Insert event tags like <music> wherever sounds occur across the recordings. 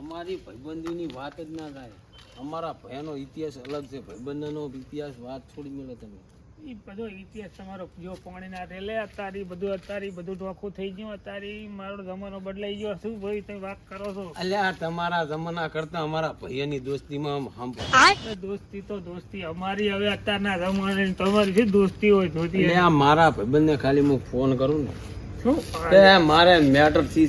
અમારી ભાઈબંધીની વાત જ ના થાય. અમારા ભયનો ઇતિહાસ અલગ છે. ભાઈબંધનો ઇતિહાસ વાત છોડી મેળો તમે એ બધો ઇતિહાસ તમારો જો પાણીના રેલે અત્યારે બધું અત્યારે બધું ઢોખું થઈ ગયું અત્યારે મારો જમાનો બદલાઈ ગયો. શું ભાઈ તમે વાત કરો છો? અલ્યા તમારા જમાના કરતા અમારા ભૈયાની દોસ્તીમાં હમ દોસ્તી તો દોસ્તી. અમારી હવે અત્યારના જમાને તમારી શું દોસ્તી હોય? જોતી મારા ભાઈબંધને ખાલી હું ફોન કરું ને. શું મારે મેટરથી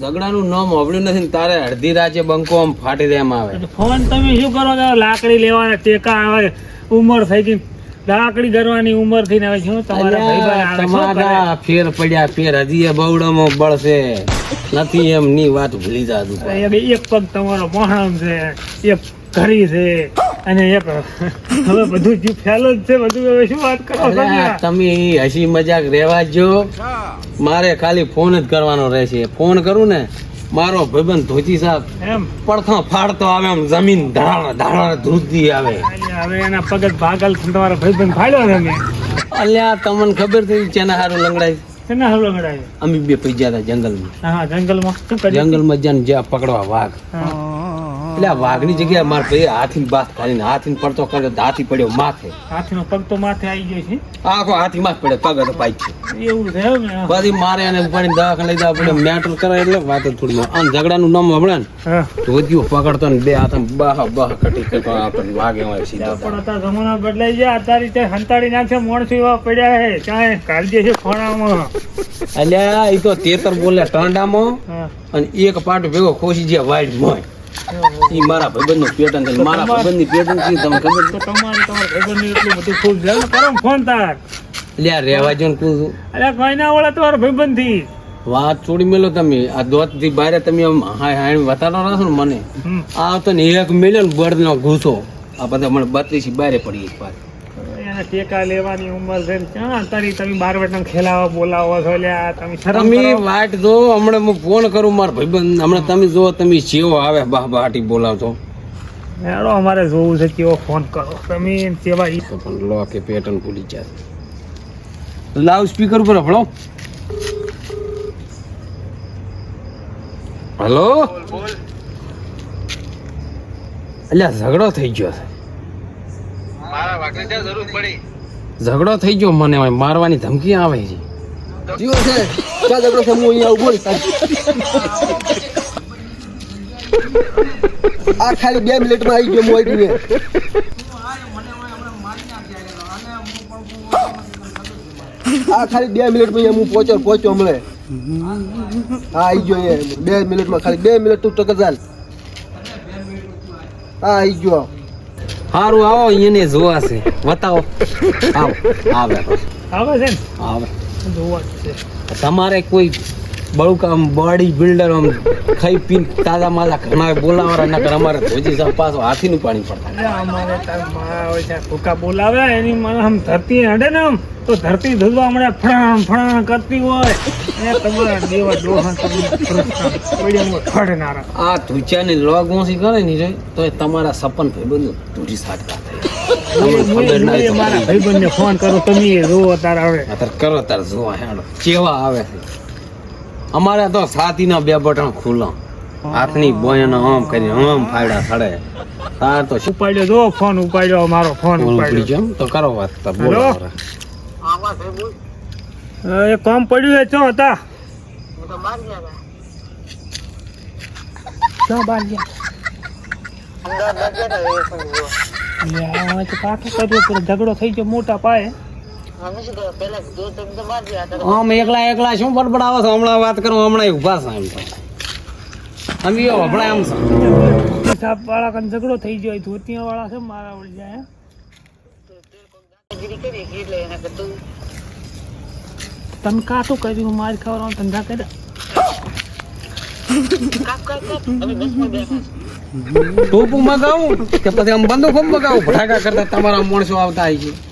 ઝઘડાનું નામ હોબળ્યું નથી ને તારે અડધી રાતે બંકો આમ ફાટી દે આવે. ફોન તમે શું કરો છો? લાકડી લેવાના ટેકા આવે ઉંમર થઈ ગઈ. લાકડી કરવાની ઉંમરથી હવે શું તમારા તમારા ફેર પડ્યા ફેર હજી એ બવડમો બળશે. નથી એમ ની વાત ભૂલી જાતું. એક એક પગ તમારો મોહણમ છે એક ઘરી છે. અને એક હવે બધું જે ફેલો જ છે બધું હવે શું વાત કરો તમે? હસી મજાક રહેવા જો મારે ખાલી ફોન જ કરવાનો રહેશે. ફોન કરું ને મારો ભાઈબંધ ધોતી સાહેબ એમ? પડથો ફાડતો આવે આમ જમીન ધાણ ધડાડા ધૂતી આવે. હવે એના પગ જ ભાગલ તમારો ભાઈબંધ ફાડ્યો તમે અલ્યા તમને ખબર થઈ ચેના હારું લંગડાય? ગળાય અમે બે પૈસા હતા જંગલમાં. હા જંગલમાં જંગલમાં જઈને જ્યાં પકડવા વાઘ. એટલે આ વાઘની જગ્યાએ મારે ભાઈ હાથી બાથ કાઢીને હાથી પડતો કર્યો હાથી પડ્યો માથે. હાથીનો પગ તો માથે આવી ગયો છે? આખો હાથી માં પડ્યો પગ હતો પાઈ છે. એવું છે ને? પછી મારે એને ઉપાડીને દવાખાને લઈ જવા પડ્યો મેટર કરાય એટલે વાત થોડી. આમ ઝઘડાનું નામ હમણાં ને? હા. ધોતિયો પકડતો ને બે હાથ બાહ બહ કટી કરતો આપણને વાઘ એમાં સીધો. પણ અત્યારે જમાના બદલાઈ ગયા. અત્યારે રીતે હંતાડી નાખે મોણસો એવા પડ્યા છે. ચાહે કાળજે છે ખોણામાં. અલ્યા એ તો તેતર બોલે ટાંડામાં અને એક પાટ ભેગો ખોસી ગયા વાઈડ મોય ઈ મારા ભાઈબંધનું પેટન છે. મારા ભાઈબંધની પેટન છે તમને ખબર તો તમારે તમારા ભાઈબંધને એટલું બધું ખૂબ છે કરો ફોન તાર. આ રહેવા જો ને કું અલ્યા કોઈ ના વળે તમારા ભાઈબંધથી વાત છોડી મેલો તમે. આ દોતથી બારે તમે આમ હાય હાય વતાડો રાખો ને મને. આ તો ને એક મેલ્યો ને બળ નો ઘૂસો. આ બધા મને બત્રીસ બારે પડી એક વાત એને ટેકા લેવાની ઉંમર છે ક્યાં તારી તમે બાર વટન ખેલાવા બોલાવો છો લ્યા? તમે શરમ તમે વાટ જો હમણાં હું ફોન કરું મારા ભાઈબંધ હમણાં તમે જો તમે જેવો આવે બા બાટી બોલાવતો હેડો અમારે જોવું છે કેવો ફોન કરો. તમે સેવા ઈ- તો પણ લો કે પેટર્ન ભૂલી જાય લાઉડ સ્પીકર ઉપર હભળો. હલો? અલ્યા ઝઘડો થઈ ગયો છે. ઝઘડો થઈ ગયો મને મારવાની ધમકી આવે છે. જીવો છે ક્યાં ઝઘડો છે હું અહીંયા ઊભો આ ખાલી બે મિનિટમાં આવી ગયો હું આવી ગયો આ ખાલી બે મિનિટમાં અહીંયા હું પહોંચ્યો પહોંચ્યો હમણે. હા આવી ગયો એ બે મિનિટમાં ખાલી બે મિનિટ તું ટકર ચાલ. હા આવી ગયો. સારું આવો અહીંયાને જોવા છે. બતાવો. આવો. <laughs> આવે. આવે છે ને? આવે. જોવા છે. તમારે કોઈ બળુકામ બોડી બિલ્ડર આમ ખાઈ પીન તાજા માજા ઘણા બોલાવાના નકર અમારે ધોજી સાહેબ પાછો હાથીનું પાણી પડતા અમારે તારમાં હોય ત્યાં ભૂકા બોલાવે એની મને આમ ધરતી હડે ને આમ તો ધરતી ધોવા હમણાં ફણાણ ફણાણ કરતી હોય. એ તમારા દેવા પડ્યા ખડનારા. આ ધૂચાની લોગ મોસી કરે ને રે તો એ તમારા સપન ભાઈબંધો ધૂજી સાટતા થાય. ના મારા ભાઈબંધ ભાઈબંધને ફોન કરો તમે જોવો તાર હવે. કરો તાર જોવા હેડો. કેવા આવે છે. અમારે તો સાતીના બે બટન ખુલ્લા. હાથની બોયનો આમ કરી આમ ફાડ્યા સડે. તાર તો શું ઉપાડ્યો? જો ફોન ઉપાડ્યો મારો ફોન ઉપડી ઉપાડ્યો. જેમ તો કરો વાત તો બોલો એ કામ પડ્યું છે ચો હતા? ક્યાં બહાર ગયા? ઝઘડો થઈ ગયો મોટા પાયે. આમ એકલા એકલા શું બડબડાવો છો? હમણાં વાત કરું હમણાં ઊભા છો એમ તો. અમે યો હમણાં આમ છે. સાપ વાળા કન ઝઘડો થઈ ગયો ધોતિયા વાળા છે મારા વળી જાય તને કાતું કર્યું? માર ખાવાનો ધંધા કર્યા? ટોપું મગાવું કે પછી આમ બંદૂક મગાવું? ફટાકા કરતા તમારા માણસો આવતા આવી છે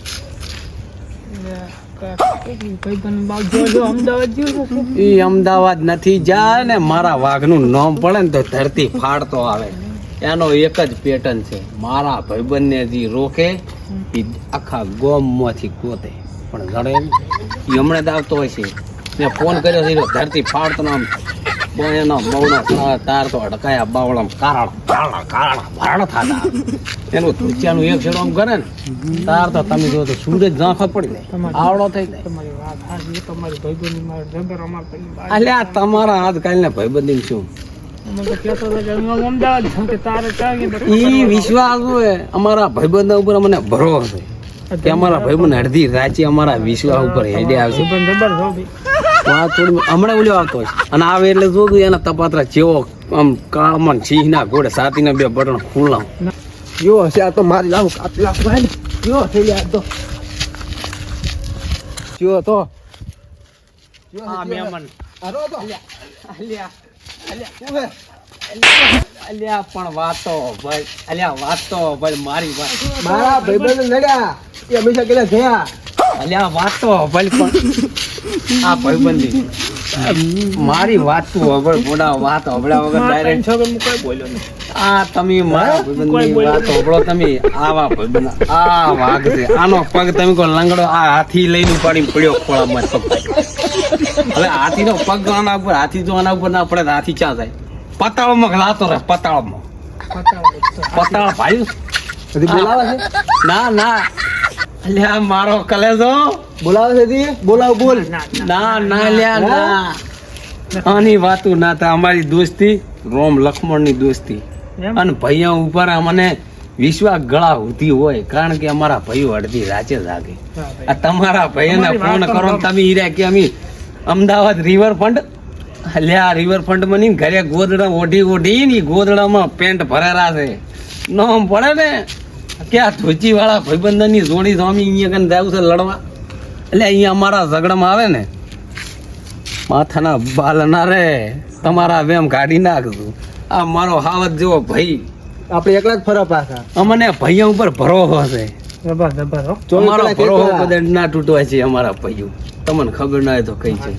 અમદાવાદ નથી જા ને મારા વાઘનું નામ પડે ને તો ધરતી ફાડતો આવે. એનો એક જ પેટર્ન છે. મારા ભાઈબંધને જે રોકે એ આખા ગોમમાંથી ગોતે. પણ એ હમણાં જ આવતો હોય છે. મેં ફોન કર્યો છે ધરતી ફાડતો ને બહુ એનો બહુનો તાર- તો અડકાયા બાવળામ કારણ કારળ કારળ ભારળ થતા એનું ધુચિયાનું એક છેડો આમ કરે ને તાર તો તમે જો તો સૂરજ ઝાંખો પડી જાય આવડો થઈ જાય. અલ્યા તમારા આજકાલના ભાઈબંધી શું વિશ્વાસ હોય અમારા ભાઈબંધ ઉપર અમને ભરોસો કે અમારા ભાઈબંધ અડધી રાચી અમારા વિશ્વાસ ઉપર હેડે આવશે વાત થોડી હમણાં ઓલો આવતો છે અને આવે એટલે જોતું એના તપાતરા જેવો આમ કાળમાં સિંહના ઘોડે સાતીના બે બટણ ખુલ્લા. જો હશે આ તો મારી લાવું કાપી લાવું ભાઈ જો થઈ જાય તો. જો તો. આ અલ્યા પણ વાતો ભાઈ અલ્યા વાતો ભાઈ મારી વાત. મારા ભાઈબંધ લડ્યા એ હંમેશા કેટલા થયા અલ્યા વાતો ભાઈ પણ. આ ભાઈબંધી મારી વાત તું હબળ બોડા વાત વગર મારા ત્રણ ડાયરેક્ટ હું કોઈ બોલ્યો નહીં. આ તમે મારા ભાઈબંધની વાત હબળો તમે આવા ભાઈબંધ આ વાઘ છે આનો પગ તમે કોઈ લંગડો આ હાથી લઈને ઉપાડીને પડ્યો ખોળામાં પગ હવે હાથીનો પગ આના ઉપર હાથી જો આના ઉપર ના પડે હાથી ચા જાય? પતાળમાં લાતો રહે પતાળમાં. પતાળ ભાઈ. બોલાવે છે? ના ના. અલ્યા મારો કલેજો. બોલાવે છે બોલાવ બોલ. ના, ના લ્યા ના. આની વાતું ના તા અમારી દોસ્તી રોમ લક્ષ્મણની દોસ્તી અને ભૈયા ઉપર મને વિશ્વાસ ગળા ઉધી હોય કારણ કે અમારા ભાઈઓ અડધી રાચે જાગે. આ તમારા ભાઈને ફોન કરો તમે હીરા કે અમે અમદાવાદ રિવરફ્રન્ટ લ્યા રિવરફ્રન્ટમાં ઘરે ગોદડા ઓઢી ઓઢી ની ગોદડામાં પેન્ટ ભરેલા છે. નોમ પડે ને કે આ ધોચી વાળા ભાઈબંધનની જોડી સ્વામી અહીંયા કને જાવ છે લડવા? એટલે અહીંયા અમારા ઝઘડામાં આવે ને માથાના બાલ ના રે તમારા વેમ કાઢી નાખશું આ મારો હાવત જેવો ભાઈ. આપણે એકલા જ ફરવા પાછા. અમને ભાઈઓ ઉપર ભરોસો છે. અમારો ભરોસો કદાચ ના તૂટવા છે અમારા ભાઈઓ. તમને ખબર ના હોય તો કઈ છે.